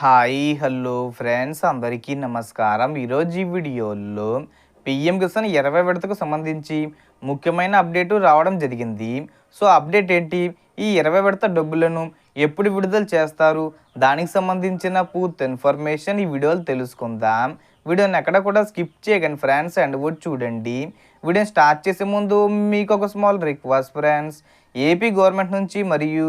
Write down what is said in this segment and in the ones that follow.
Hi hello friends అందరికీ నమస్కారం. ఈరోజు ఈ వీడియోలో పిఎం కిసాన్ ఇరవై విడతకు సంబంధించి ముఖ్యమైన అప్డేటు రావడం జరిగింది. సో అప్డేట్ ఏంటి? ఈ ఇరవై విడత డబ్బులను ఎప్పుడు విడుదల చేస్తారు? దానికి సంబంధించిన పూర్తి ఇన్ఫర్మేషన్ ఈ వీడియోలో తెలుసుకుందాం. వీడియోని ఎక్కడ కూడా స్కిప్ చేయకండి ఫ్రెండ్స్ అండ్ కూడా చూడండి. వీడియోని స్టార్ట్ చేసే ముందు మీకు ఒక small request friends. AP government నుంచి మరియు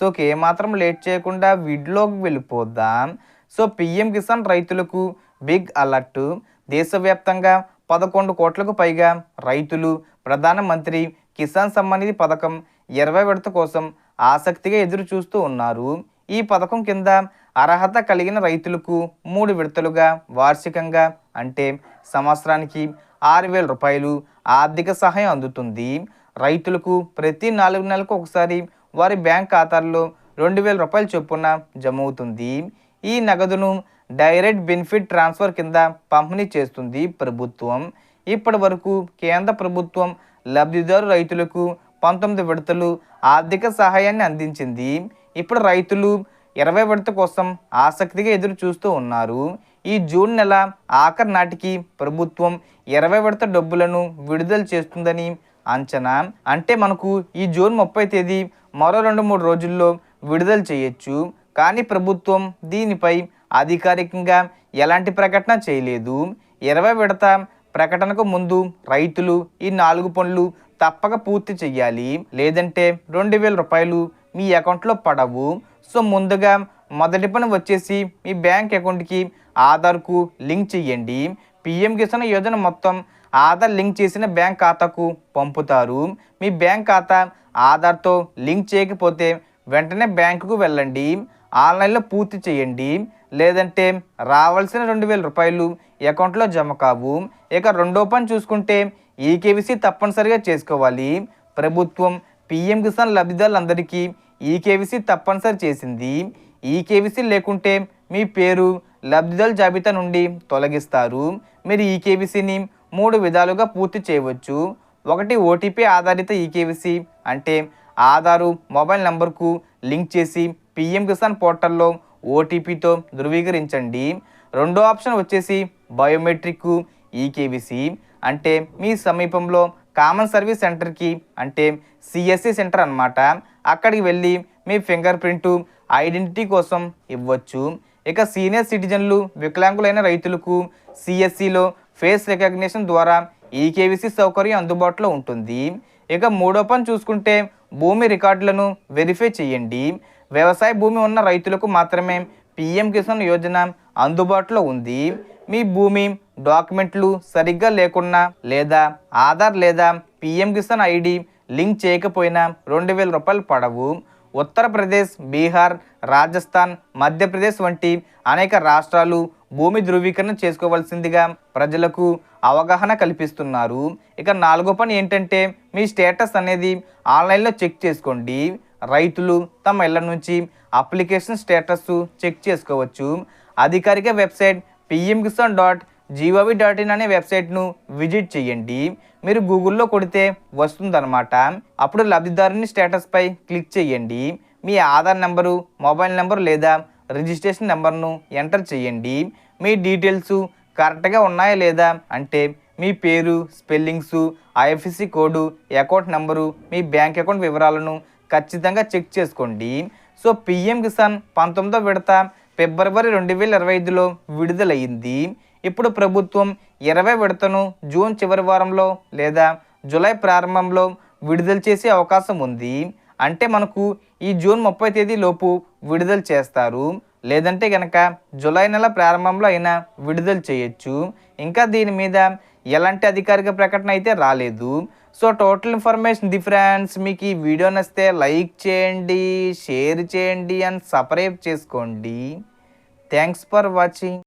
సో ఏమాత్రం లేట్ చేయకుండా విడ్లోకి వెళ్ళిపోద్దాం సో పిఎం కిసాన్ రైతులకు బిగ్ అలర్ట్ దేశవ్యాప్తంగా పదకొండు కోట్లకు పైగా రైతులు ప్రధానమంత్రి కిసాన్ సమ్మాన్ నిధి పథకం ఇరవై విడత కోసం ఆసక్తిగా ఎదురు చూస్తూ ఉన్నారు. ఈ పథకం కింద అర్హత కలిగిన రైతులకు మూడు విడతలుగా వార్షికంగా అంటే సంవత్సరానికి ఆరు వేల రూపాయలు ఆర్థిక సహాయం అందుతుంది. రైతులకు ప్రతి నాలుగు నెలలకు ఒకసారి వారి బ్యాంక్ ఖాతాల్లో రెండు వేల రూపాయల చొప్పున జమ అవుతుంది ఈ నగదును డైరెక్ట్ బెనిఫిట్ ట్రాన్స్ఫర్ కింద పంపిణీ చేస్తుంది ప్రభుత్వం. ఇప్పటి వరకు కేంద్ర ప్రభుత్వం లబ్ధిదారు రైతులకు పంతొమ్మిది విడతలు ఆర్థిక సహాయాన్ని అందించింది. ఇప్పుడు రైతులు ఇరవై విడత కోసం ఆసక్తిగా ఎదురు చూస్తూ ఉన్నారు. ఈ జూన్ నెల ఆఖరి నాటికి ప్రభుత్వం ఇరవై విడత డబ్బులను విడుదల చేస్తుందని అంచనా. అంటే మనకు ఈ జూన్ ముప్పై తేదీ మరో రెండు మూడు రోజుల్లో విడుదల చేయొచ్చు. కానీ ప్రభుత్వం దీనిపై అధికారికంగా ఎలాంటి ప్రకటన చేయలేదు. ఇరవై విడత ప్రకటనకు ముందు రైతులు ఈ నాలుగు పనులు తప్పక పూర్తి చేయాలి లేదంటే రెండు వేల రూపాయలు మీ అకౌంట్లో పడవు. సో ముందుగా మొదటి పని వచ్చేసి మీ బ్యాంక్ అకౌంట్కి ఆధార్కు లింక్ చేయండి పిఎం కిసాన్ యోజన మొత్తం ఆధార్ లింక్ చేసిన బ్యాంక్ ఖాతాకు పంపుతారు. మీ బ్యాంక్ ఖాతా ఆధార్తో లింక్ చేయకపోతే వెంటనే బ్యాంకుకు వెళ్ళండి ఆన్లైన్లో పూర్తి చేయండి లేదంటే రావాల్సిన రెండు వేల రూపాయలు అకౌంట్లో జమ కావు. ఇక రెండో పని చూసుకుంటే ఈకేవీసీ తప్పనిసరిగా చేసుకోవాలి. ప్రభుత్వం పిఎం కిసాన్ లబ్ధిదారులందరికీ ఈకేవీసీ తప్పనిసరి చేసింది. ఈకేవీసీ లేకుంటే మీ పేరు లబ్ధిదారుల జాబితా నుండి తొలగిస్తారు. మీరు ఈకేవీసీని మూడు విధాలుగా పూర్తి చేయవచ్చు. ఒకటి ఓటీపీ ఆధారిత ఈకేవీసీ అంటే ఆధారు మొబైల్ నంబర్కు లింక్ చేసి పిఎం కిసాన్ పోర్టల్లో ఓటీపీతో ధృవీకరించండి. రెండో ఆప్షన్ వచ్చేసి బయోమెట్రిక్ ఈకేవీసీ అంటే మీ సమీపంలో కామన్ సర్వీస్ సెంటర్కి అంటే సిఎస్సి సెంటర్ అన్నమాట. అక్కడికి వెళ్ళి మీ ఫింగర్ ప్రింట్ ఐడెంటిటీ కోసం ఇవ్వచ్చు. ఇక సీనియర్ సిటిజన్లు వికలాంగులైన రైతులకు సిఎస్సిలో ఫేస్ రికగ్నిషన్ ద్వారా ఈ కేవీసీ సౌకర్యం అందుబాటులో ఉంటుంది. ఇక మూడో పని చూసుకుంటే భూమి రికార్డులను వెరిఫై చేయండి. వ్యవసాయ భూమి ఉన్న రైతులకు మాత్రమే పిఎం కిసాన్ యోజన అందుబాటులో ఉంది. మీ భూమి డాక్యుమెంట్లు సరిగ్గా లేకున్నా లేదా ఆధార్ లేదా పిఎం కిసాన్ ఐడి లింక్ చేయకపోయినా రెండు వేల రూపాయలు పడవు. ఉత్తరప్రదేశ్ బీహార్ రాజస్థాన్ మధ్యప్రదేశ్ వంటి అనేక రాష్ట్రాలు భూమి ధృవీకరణ చేసుకోవాల్సిందిగా ప్రజలకు అవగాహన కల్పిస్తున్నారు. ఇక నాలుగో పని ఏంటంటే మీ స్టేటస్ అనేది ఆన్లైన్లో చెక్ చేసుకోండి. రైతులు తమ ఇళ్ళ నుంచి అప్లికేషన్ స్టేటస్ చెక్ చేసుకోవచ్చు. అధికారిక website PM Kisan dot gov dot in అనే వెబ్సైట్ను విజిట్ చేయండి. మీరు గూగుల్లో కొడితే వస్తుందన్నమాట. అప్పుడు లబ్ధిదారుని స్టేటస్పై క్లిక్ చేయండి. మీ ఆధార్ నెంబరు మొబైల్ నెంబరు లేదా రిజిస్ట్రేషన్ నెంబర్ను ఎంటర్ చేయండి. మీ డీటెయిల్స్ కరెక్ట్గా ఉన్నాయా లేదా అంటే మీ పేరు spellings IFSC code account number మీ బ్యాంక్ అకౌంట్ వివరాలను ఖచ్చితంగా చెక్ చేసుకోండి. సో పిఎం కిసాన్ పంతొమ్మిదో విడత ఫిబ్రవరి రెండు వేల ఇరవై ఐదులో విడుదలయ్యింది ఇప్పుడు ప్రభుత్వం ఇరవై విడతను జూన్ చివరి వారంలో లేదా జూలై ప్రారంభంలో విడుదల చేసే అవకాశం ఉంది. అంటే మనకు ఈ జూన్ ముప్పై తేదీ లోపు విడుదల చేస్తారు. లేదంటే కనుక జూలై నెల ప్రారంభంలో అయినా విడుదల చేయొచ్చు. ఇంకా దీని మీద ఎలాంటి అధికారిక ప్రకటన అయితే రాలేదు. సో టోటల్ ఇన్ఫర్మేషన్ డిఫరెన్స్ మీకు ఈ వీడియో నచ్చితే లైక్ చేయండి షేర్ చేయండి అండ్ సబ్స్క్రైబ్ చేసుకోండి. Thanks for watching.